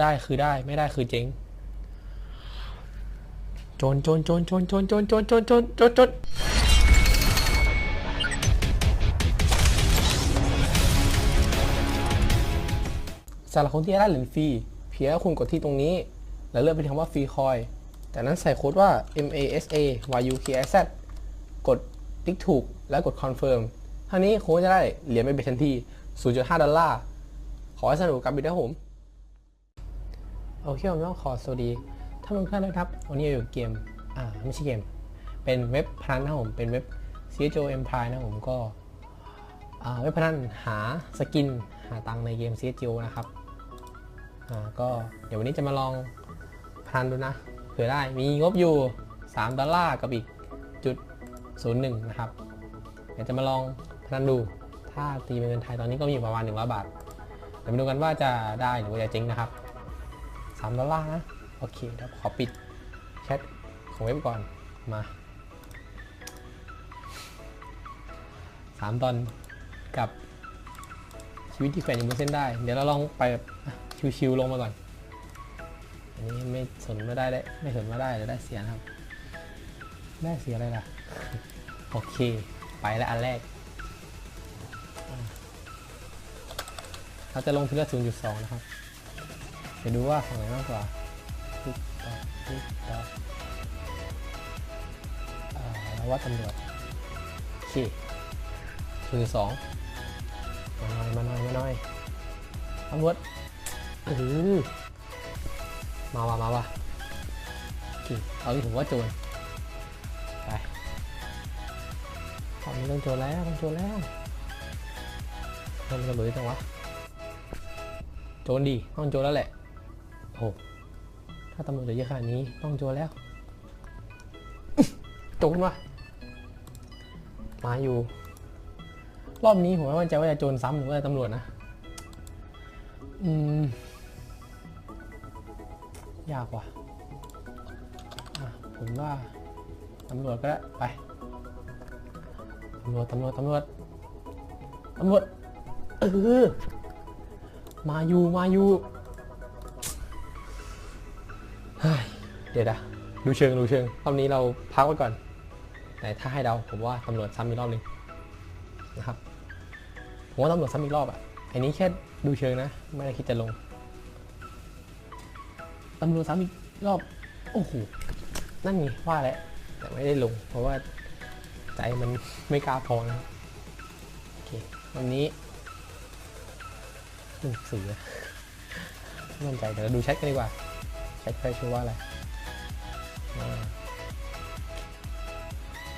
ได้คือได้ไม่ได้คือเจ๊งโจนโจนโจนโจนโจนโจนโจนโจนโจนโจนจนสำหรับคนที่ได้เหรียญฟรีเพียงแค่คุณกดที่ตรงนี้ แล้วเลือกเป็นคำว่าฟรีคอยจากนั้นใส่โค้ดว่า M A S A Y U K I Z กดติ๊กถูกแล้วกดคอนเฟิร์มท่านี้คุณจะได้เหรียญไปเป็นทันที 0.5 ดอลลาร์ ขอให้สนุกกับบิดนะผม โอเคผมต้องขอสวัสดีท่านผู้ชมนะครับ วันนี้อยู่เกม อ่า ไม่ใช่เกม เป็นเว็บพนันนะผม เป็นเว็บ CSGO Empire นะผมก็อ่าเว็บพนันหาสกิน หาตังในเกม CSGO นะครับ อ่า ก็เดี๋ยววันนี้จะมาลองพนันดูนะ เผื่อได้ มีงบอยู่ 3 ดอลลาร์กับอีกจุด01นะครับ เดี๋ยวจะมาลองพนันดู ถ้าตีเป็นเงินไทยตอนนี้ก็มีอยู่ประมาณ100บาทเดี๋ยวมาดูกันว่าจะได้หรือว่าจะเจ๊งนะครับ 3ดอลลาร์นะ โอเคเดี๋ยวขอปิดแชทของเว็บก่อน มา 3 ตอนกับชีวิตที่แฝงอยู่บนเส้นได้ เดี๋ยวเราลองไปชิวๆลงมาก่อน อันนี้ไม่สนไม่ได้ได้ ไม่สนว่าได้หรือได้เสียนะครับ ได้เสียอะไรล่ะ โอเค ไปแล้วอันแรก เราจะลงทีละ0.2 นะครับ เดี๋ยวดูว่าฝั่งไหนมากกว่าติ๊กต๊อกติ๊กต๊อกอ่าแล้วว่าตำรวจโอเค0.2มาหน่อยมาหน่อยมาหน่อยตำรวจเออมาว่ะมาว่ะโอเคเอาที่ผมว่าโจรไปตอนนี้ต้องโจรแล้วต้องโจรแล้วทำไมตำรวจจังวะโจรดีต้องโจรแล้วแหละ โอ้ถ้าตำรวจเหลือเยอะขนาดนี้ต้องโจรแล้วโจรวะมาอยู่ รอบนี้ผมไม่มั่นใจว่าจะโจรซ้ำหรือว่าตำรวจนะ อืม ยากว่ะอะผมว่าตำรวจก็ได้ไปตำรวจตำรวจตำรวจตำรวจเออมาอยู่มาอยู่ ดี๋ยวนะดูเชิงดูเชิงรอบนี้เราพักไว้ก่อน แต่ถ้าให้เดาผมว่าตำรวจซ้ำอีกรอบหนึ่งนะครับผมว่าตำรวจซ้ำอีกรอบอะอันนี้แค่ดูเชิงนะ ไม่ได้คิดจะลงตำรวจซ้ำอีกรอบโอ้โหนั่นไงว่าแหละแต่ไม่ได้ลง เพราะว่าใจมันไม่กล้าพอนะโอเควันนี้หนังสือไม่มั่นใจเดี๋ยวเราดูแชทกันดีกว่าแชทใครชื่อว่าอะไร อ่า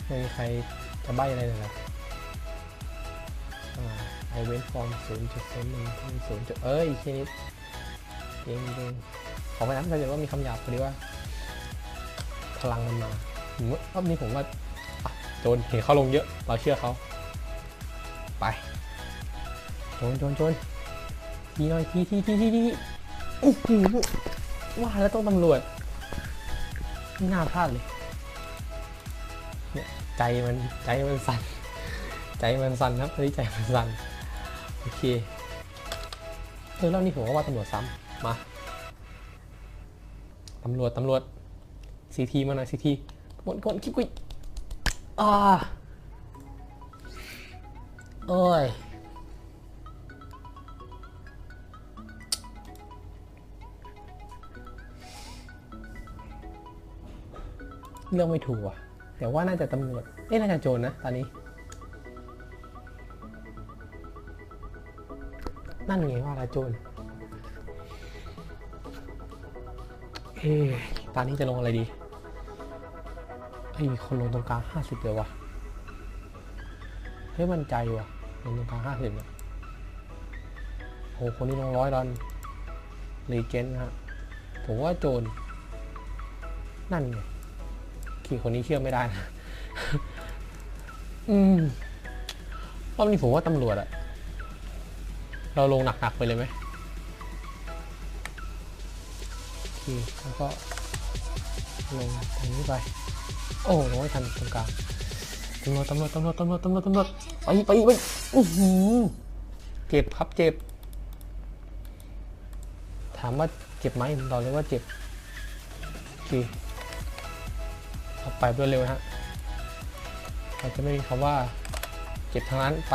ไม่มีใครจะใบ้อะไรเลยเหรออ่า I went from 0จุดศูนย์หนึ่งศูนย์จุดเอ้ยแค่นี้เองเองขอไปนะถ้าเกิดว่ามีคำหยาบพอดีว่า พลังมันมาผมว่ารอบนี้ผมว่าโจนเห็นเขาลงเยอะ เราเชื่อเขา ไป โจนโจนโจนทีน่อยทีทีทีทีทีอื้อหือว่าแล้วต้องตำรวจ ไม่น่าพลาดเลย เนี่ยใจมันใจมันสั่น ใจมันสั่นครับตอนนี้ใจมันสั่น โอเค เออรอบนี้ผมว่าตำรวจซ้ำมา ตำรวจตำรวจซีทีมาหน่อยซีทีกดกดคิดกุยอ่าโอ้ย เลือกไม่ถูกว่ะแต่ว่าน่าจะตำรวจเอ๊ะน่าจะโจรนะ ตอนนี้ นั่นไงว่าละโจรเอ๊ะตอนนี้จะลงอะไรดีเฮ้ยมีคนลงตรงกลางห้าสิบเลยว่ะเฮ้ยมันใจว่ะลงตรงกลางห้าสิบเนี่ยโอ้คนนี้ลงร้อยดอนรีเจนฮะผมว่าโจรนั่นไง ขี่คนนี้เชื่อไม่ได้นะอืมรอบนี้ผมว่าตำรวจอะเราลงหนักๆไปเลยไหมโอเคแล้วก็ลงตรงนี้ไป โอ้ลงไม่ทันตรงกลางตำรวจตำรวจตำรวจตำรวจตำรวจตำรวจไปไปไปอื้อหือเจ็บครับเจ็บทามว่าเจ็บไหมผมตอบเลยว่าเจ็บโอเค เอาไปรวดเร็วนะฮะเราจะไม่มีคำว่าเจ็บทางนั้นไป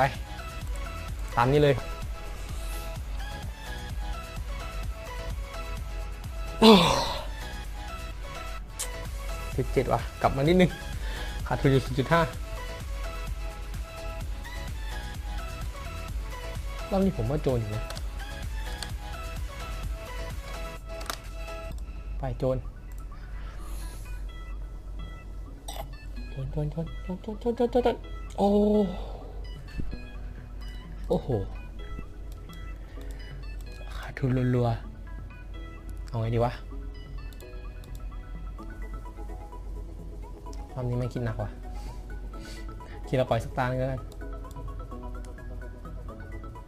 ตามนี้เลยเจ็ดเจ็ดว่ะ กลับมานิดนึง ขาดทุนอยู่0.5รอบนี้ผมว่าโจรอยู่นะ ไปโจร โจรโจรโจรโจรโจรโจรโอ้โอ้โหขาดทุนรัวๆเอาไงดีวะรอบนี้ไม่คิดหนักว่ะคิดเราปล่อยสักตาหนึงแล้วกัน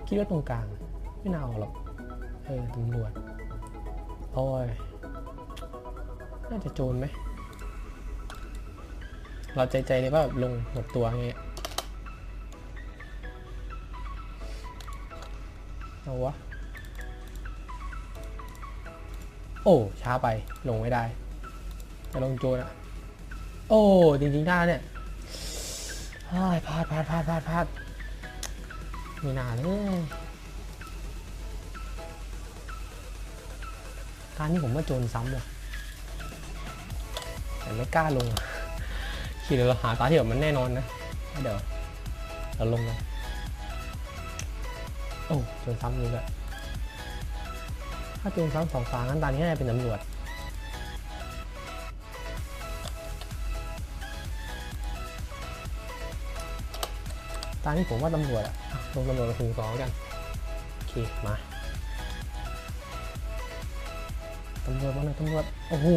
คิดว่าตรงกลาง ไม่น่าเอาหรอก เออตำรวจโอ้ย น่าจะโจรไหม เราใจใจเลยว่าแบบลงหมดตัวไงเอาวะ โอ้ ช้าไปลงไม่ได้จะลงโจรอะโอ้ จริงๆได้เนี่ยเฮ้ยพลาดพลาดพลาดพลาดพลาดไม่น่าเลยการนี้ผมว่าโจรซ้ำว่ะแต่ไม่กล้าลงอะ ขี่เดี๋ยวเราหาตาที่แบบมันแน่นอนนะเดี๋ยวเราลงเลยโอ้โจรซ้ำอยู่เลยถ้าโจรซ้ำสองตางั้นตานี้น่าจะเป็นตำรวจตอนนี้ผมว่าตำรวจอะลงตำรวจมาถึงสองกัน โอเค มาตำรวจมาหน่อยตำรวจ โอ้โห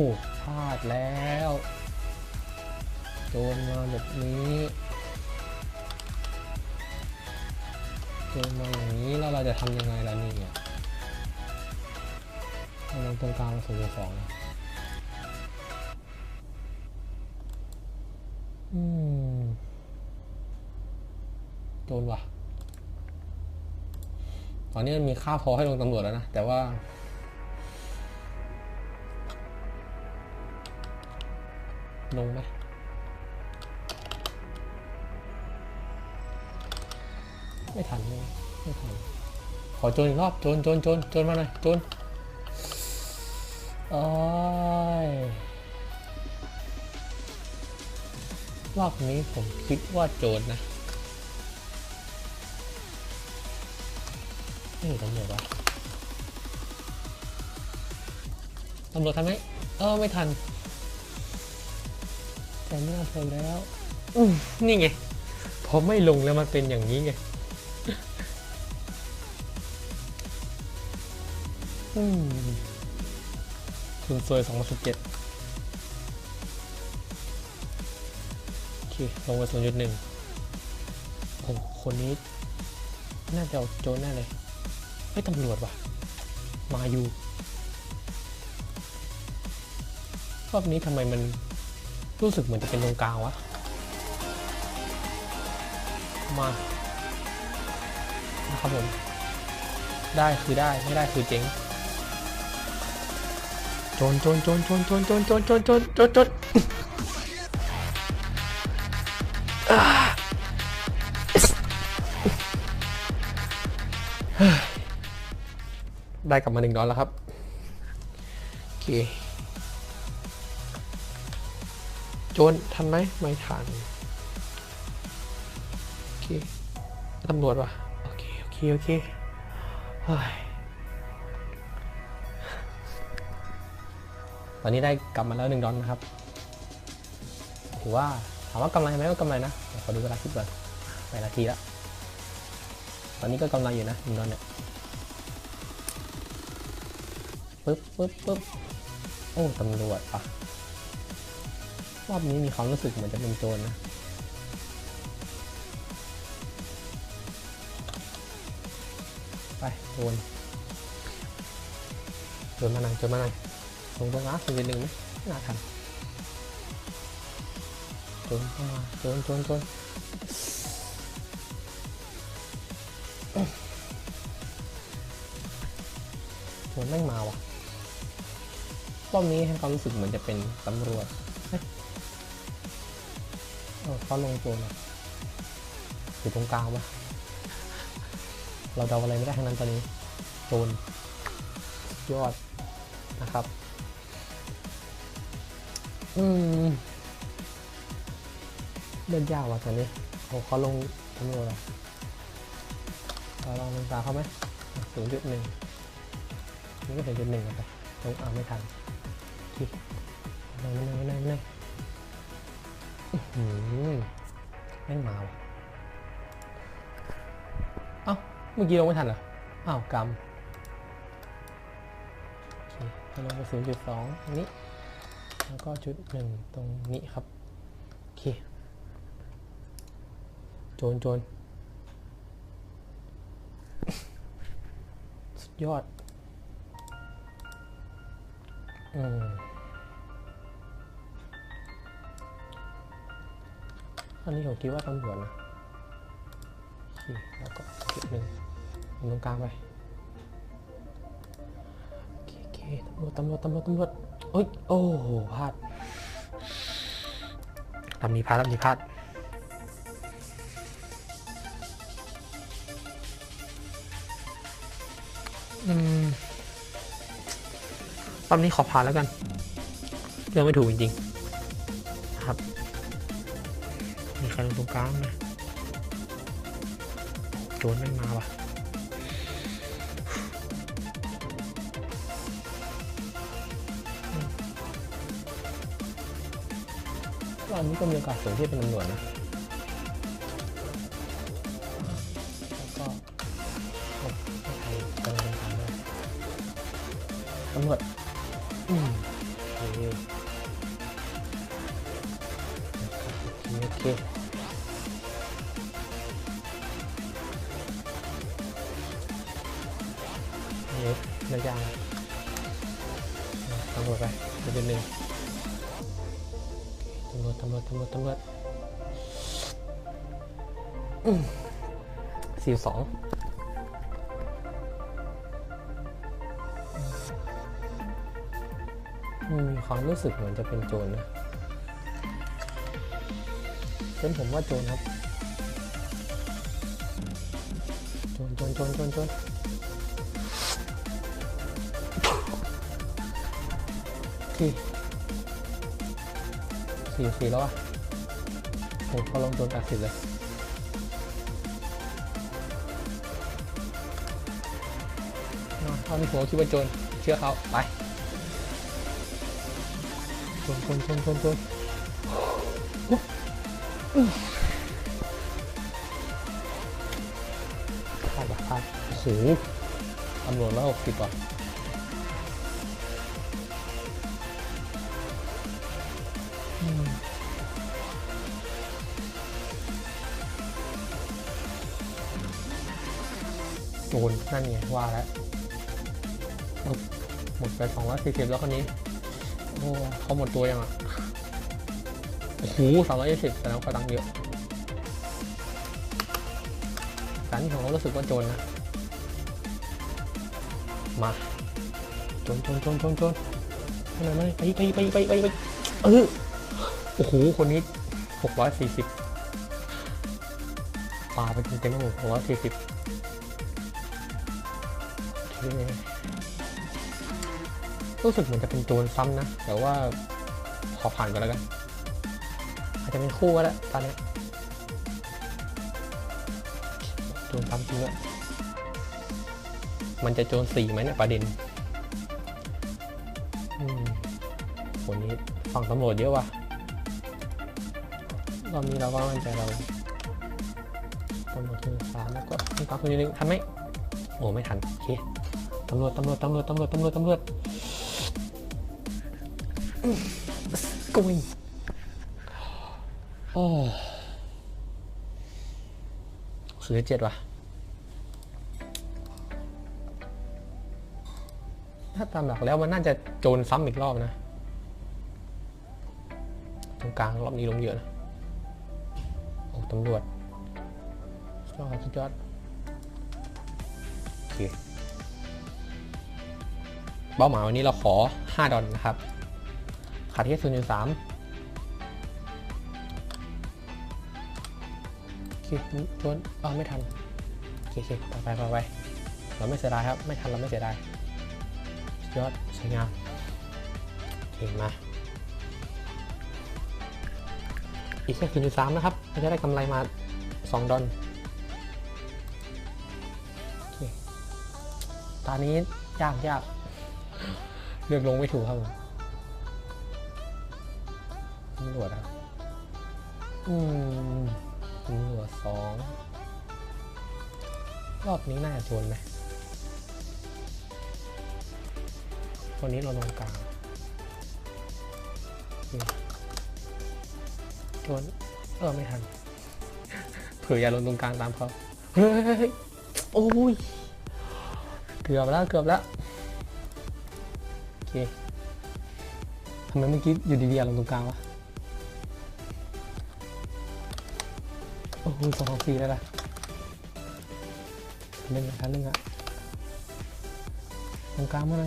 พลาดแล้ว โจรมาแบบนี้โจรมาอย่างนี้แล้วเราจะทำยังไงล่ะเนี่ยเราลงตรงกลางศูนย์สองอืมโดนว่ะตอนนี้มันมีค่าพอให้ลงตำรวจแล้วนะ แต่ว่าลงไหม ไม่ทันไม่ไม่ทันขอโจนอีกรอบโจนโจนโจนโจนมาหน่อยโจนโอ้ยรอบนี้ผมคิดว่าโจรนะไม่ตำรวจวะตำรวจทันไหมเออไม่ทัน แต่ไม่น่าทนแล้วอืนี่ไงพอไม่ลงแล้วมันเป็นอย่างนี้ไง ทุนซวย2017 โอเค ลงไป0.1โอ้คนนี้ น่าจะเอาโจรแน่เลยไม่ตำรวจว่ะ มาอยู่ รอบนี้ทำไมมันรู้สึกเหมือนจะเป็นตรงกลางวะ มานะครับผม ได้คือได้ ไม่ได้คือเจ๊ง จนโจนโจนโจนโจนโจนโจนโจนโจนโจนโจนได้กลับมาหนึ่งดอลแล้วครับโอเคโจนทันไหมไม่ทันโอเคตำรวจวะโอเคโอเคโอเคเฮ้ย ตอนนี้ได้กลับมาแล้วหนึ่งดอลนะครับ ถือว่าถามว่ากำไรไหมก็กำไรนะเดี๋ยวขอดูเวลาคลิปก่อนไปนาทีละตอนนี้ก็กำไรอยู่นะหนึ่งดอลเนี่ยปึ๊บปึ๊บปึ๊บโอ้ตำรวจปะรอบนี้มีความรู้สึกเหมือนจะเป็นโจรนะไปโจรโจรมาหน่อยโจรมาหน่อย ลงตรงน้ำสักนิดหนึ่งไหมน่าทันโจรเข้ามาโจรโจรโจรโจรแม่งมาว่ะรอบนี้ให้ความรู้สึกเหมือนจะเป็นตำรวจเขาลงตัวแบบอยู่ตรงกลางปะเราเดาอะไรไม่ได้ทั้งนั้นตอนนี้โดนยอดนะครับ อืมเล่นยากว่ะตอนนี้โอ้เขาลงตำรวจอะเราลองลงตาเขาไหมศูนย์จุดหนึ่งนี่ก็ศูนย์จุดหนึ่งไปลงอ่าไม่ทันคิดไม่ไม่ไม่ไม่ไม่อื้อหือไม่งมาว่ะเอ้าเมื่อกี้ลงไม่ทันเหรออ้าวกรรมโอเราลงไปศูนย์จุดสองตรงนี้ แล้วก็จุดหนึ่งตรงนี้ครับ โอเค โจนโจนสุดยอด อืมอันนี้ผมคิดว่าตำรวจนะโอเคแล้วก็จุดหนึ่งตรงกลางไปโอเคโอเคตำรวจตำรวจตำรวจตำรวจ เอ้ยโอ้โหพลาดลำนี้พลาดลำนี้พลาดอืมรอบนี้ขอผ่านแล้วกันเรื่องไม่ถูกจริงๆนะครับ มีใครลงตรงกลางไหมโจนไม่มาว่ะ ตอนนี้ก็มีโอกาสสูงที่จะเป็นตำรวจนะแล้วก็โอ้ไม่ใครกำลังเป็นทางด้วยตำรวจ ตำรวจตำรวจำรวจสี่สองมีความรู้สึกเหมือนจะเป็นโจรนะเป็นผมว่าโจรครับ โจรโจรโจรโจรโจรที่ สี่สี่แล้วอะโหเขาลงโดนแปดสิบเลยอะเอามีหัวคิดว่าโจรเชื่อเขาไปโจรโจรโจรโจรโจรโอ้อื้อพลาดว่ะพลาดโอ้โหตำรวจร้อยหกสิบว่ะ โดนนั่นไงว่าแล้วหมดไปสองร้อยสี่สิบแล้วคนนี้ โอ้เขาหมดตัวยังอะโอ้โหสามร้อยยี่สิบแต่แล้วก็ตังเยอะการที่ผมก็รู้สึกว่าจรนะ มาจรโจรโจรโจรโจรไม่ไม่ไปไปไปไปไปไปเออโอ้โหคนนี้หกร้อยสี่สิบปลาไปเต็มๆหกร้อยสี่สิบ รู้สึกเหมือนจะเป็นโจรซ้ำนะ แต่ว่าขอผ่านกันแล้วกัน อาจจะเป็นคู่ก็ได้ตอนนี้โจรซ้ำจริงด้วยมันจะโจรสี่ไหมเนี่ยประเด็นอืมคนนี้ฝั่งตำรวจเยอะว่ะรอบนี้เราก็มั่นใจเราตำรวจคือสามแล้วก็มีความคนนึงทันไหมโอ้ไม่ทันโอเค ตำรวจตำรวจตำรวจตำรวจตำรวจตำรวจกุยโอ้ศูนย์เจ็ดว่ะถ้าตามหลักแล้วมันน่าจะโจรซ้ำอีกรอบนะ ตรงกลางรอบนี้ลงเยอะนะ โอ้ตำรวจสุดยอดครับสุดยอดโอเค เป้าหมายวันนี้เราขอ 5 ดอลนะครับ ขาดที่0.3โอเคโดนเออไม่ทันโอเคโอเคไปไปไปเราไม่เสียดายครับ ไม่ทันเราไม่เสียดายยอดสวยงามโอเคมาอีกแค่0.3นะครับเราจะได้กำไรมา 2 ดอลตอนนี้ยากยาก เลือกลงไม่ถูกครับผมตำรวจครับ อืมตำรวจสองรอบนี้น่าจะชนไหมคนนี้เราลงกลางนี่ชนเออไม่ทัน เผื่ออย่าลงตรงกลางตามเขาเฮ้ยโอ้ย เกือบแล้วเกือบแล้ว เคทำไมเมื่อกี้อยู่ดีๆลงตรงกลางวะ โอ้โหสองสองสี่แล้วล่ะหนึ่งอะหนึ่งอะตรงกลางเมื่อไร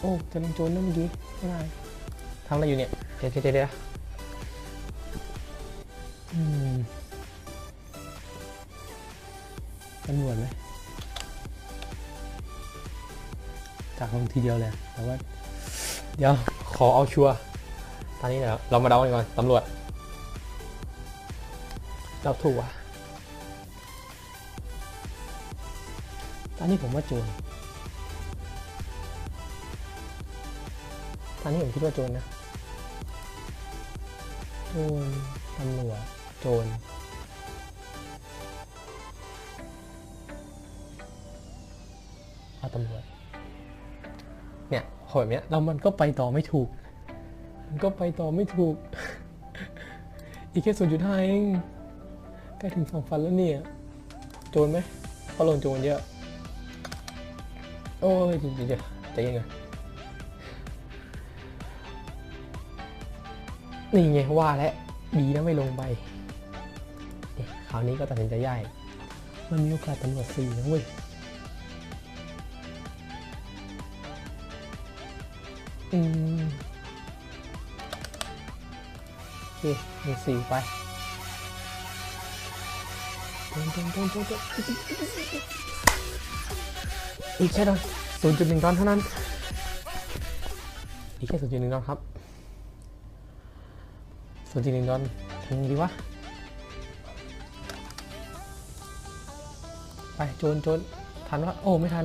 โอ้จะลงโจรนั่นเมื่อกี้ไม่ได้ทำอะไรอยู่เนี่ย เดี๋ยวเดี๋ยวเดี๋ยวอืมตำรวจไหม จากลงทีเดียวเลย แต่ว่า เดี๋ยวขอเอาชัวร์ตอนนี้เดี๋ยวเรามาเดากันก่อนตำรวจเราถูกอะตอนนี้ผมว่าโจรตอนนี้ผมคิดว่าโจรนะโจรตำรวจโจรเอาตำรวจ อยแบบเนี้ยเรามันก็ไปต่อไม่ถูก มันก็ไปต่อไม่ถูก อีกแค่ศูนย์จุดห้าเองใกล้ถึงสองฟันแล้วเนี่ย โจรไหมเพราะลงโจรเยอะ โอ้ยเดี๋ยวเดี๋ยวใจเย็นก่อนนี่ไงว่าแล้วดีนะไม่ลงไปคราวนี้ก็ตัดสินใจย่ายมันมีโอกาสตำรวจสี่นะเว้ย อืมโอเคมีสี่ไปต้นต้นต้นตุ้นอีกแค่ดอนศูนย์จุดหนึ่งดอนเท่านั้น อีกแค่ศูนย์จุดหนึ่งดอนครับศูนย์จุดหนึ่งดอนทำไงดีวะ ไปโจนโจนทันวะโอ้ ไม่ทัน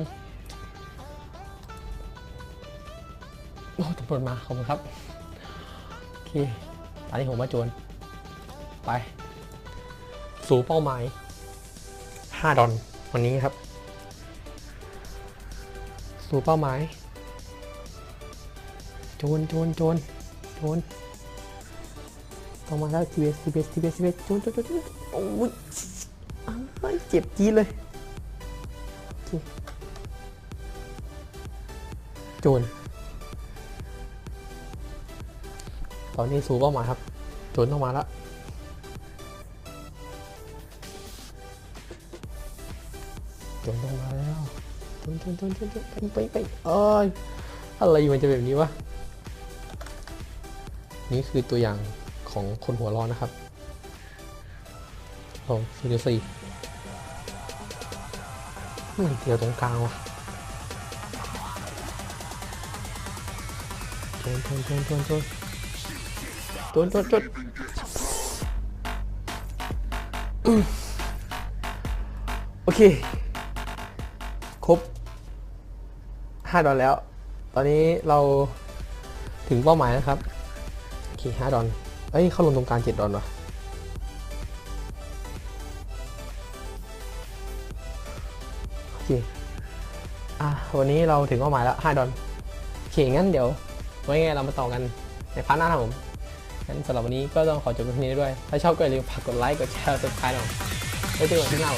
โอ้ตำรวจมาขอบคุณครับโอเคตอนนี้ผมมาโจรไป สู่เป้าหมาย 5 ดอนวันนี้ครับ สู่เป้าหมายโจรโจรโจรโจรต้องมาแล้วทีเบสทีเบสทีเบสทีเบสโจรโจรโจรโจรโอ้ยเจ็บจี๊ดเลยโอเตอนนี้สู่เป้าหมายครับโจนต้องมาแล้วโจนต้องมาแล้วโจนโจนโจนจนจนไปไปไปเอ้ยอะไรมันจะแบบนี้วะนี่คือตัวอย่างของคนหัวร้อนนะครับลองสี่จุดสี่มันเดียวตรงกลางวะโจนโจนโจนโจน โจนจนจนจนโอเค ครบห้าดอลแล้ว ตอนนี้เราถึงเป้าหมายแล้วครับ โอเคห้าดอลเอ้ย เข้าลงตรงกลางเจ็ดดอลวะโอเค อะ วันนี้เราถึงเป้าหมายแล้วห้าดอลโอเค งั้นเดี๋ยวไว้ไงเรามาต่อกันในพาร์ทหน้าครับผม งั้นสำหรับวันนี้ก็ต้องขอจบเพียงนี้ด้วย ถ้าชอบก็อย่าลืมฝากกดไลค์ กดแชร์ กดซับสไครต์หน่อยไว้เจอกันที่หน้า